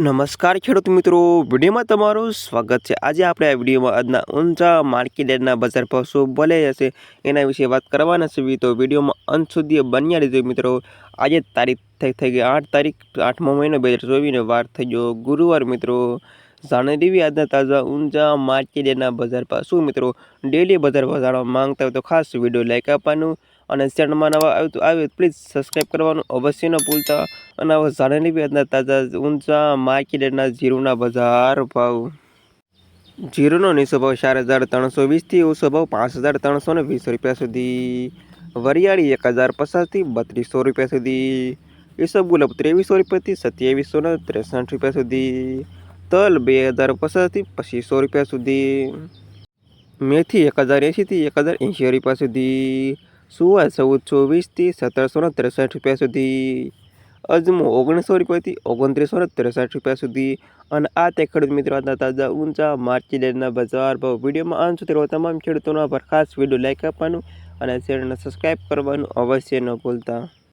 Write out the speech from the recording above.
નમસ્કાર ખેડૂત મિત્રો, વિડીયોમાં તમારું સ્વાગત છે. આજે આપણે આ વિડીયોમાં આજના ઊંચા માર્કેટના બજાર ભાવ શું ભલે હશે એના વિશે વાત કરવાના છે. તો વિડીયોમાં અંત સુધી બન્યા રહેજો મિત્રો. આજે તારીખ થઈ થઈ ગઈ આઠ તારીખ, આઠમો મહિનો બે હજાર ચોવીસને વાર થઈ ગયો ગુરુવાર મિત્રો. જાણી આજના તાજા ઊંચા માર્કેટના બજાર ભાવ શું મિત્રો? ડેલી બજાર ભાવ જાણવા માંગતા હોય તો ખાસ વીડિયો લાઈક આપવાનું અને ચેનલમાં નવા આવ્યું તો આવે પ્લીઝ સબસ્ક્રાઈબ કરવાનું અવશ્ય ન ભૂલતા. અને હવે લેવી આજના તાજા ઊંચા માર્કેટના જીરુના બજાર ભાવ. જીરુનો નીચો ભાવ ચાર હજાર ત્રણસો વીસથી ઊંચો ભાવ પાંચ હજાર ત્રણસો ને વીસ રૂપિયા સુધી. વરિયાળી એક હજાર પચાસથી બત્રીસો રૂપિયા સુધી. ઈસબગુલાબ ત્રેવીસો રૂપિયાથી સત્યાવીસો ને ત્રેસઠ રૂપિયા સુધી. તલ બે હજાર પચાસથી પચીસો રૂપિયા સુધી. મેથી એક હજાર એંશીથી એક હજાર એંશી રૂપિયા સુધી. સુવા ચૌદ ચોવીસથી સત્તરસો ને ત્રેસઠ રૂપિયા સુધી. અજમો ઓગણીસો રૂપિયાથી ઓગણત્રીસો ત્રેસઠ રૂપિયા સુધી. અને આ તે ખેડૂત મિત્રો તાજા ઊંચા માર્કેટના બજાર ભાવ વિડીયોમાં આમ સુધી તમામ ખેડૂતોના પર ખાસ વીડિયો લાઈક આપવાનું અને ચેનલને સબસ્ક્રાઈબ કરવાનું અવશ્ય ન ભૂલતા.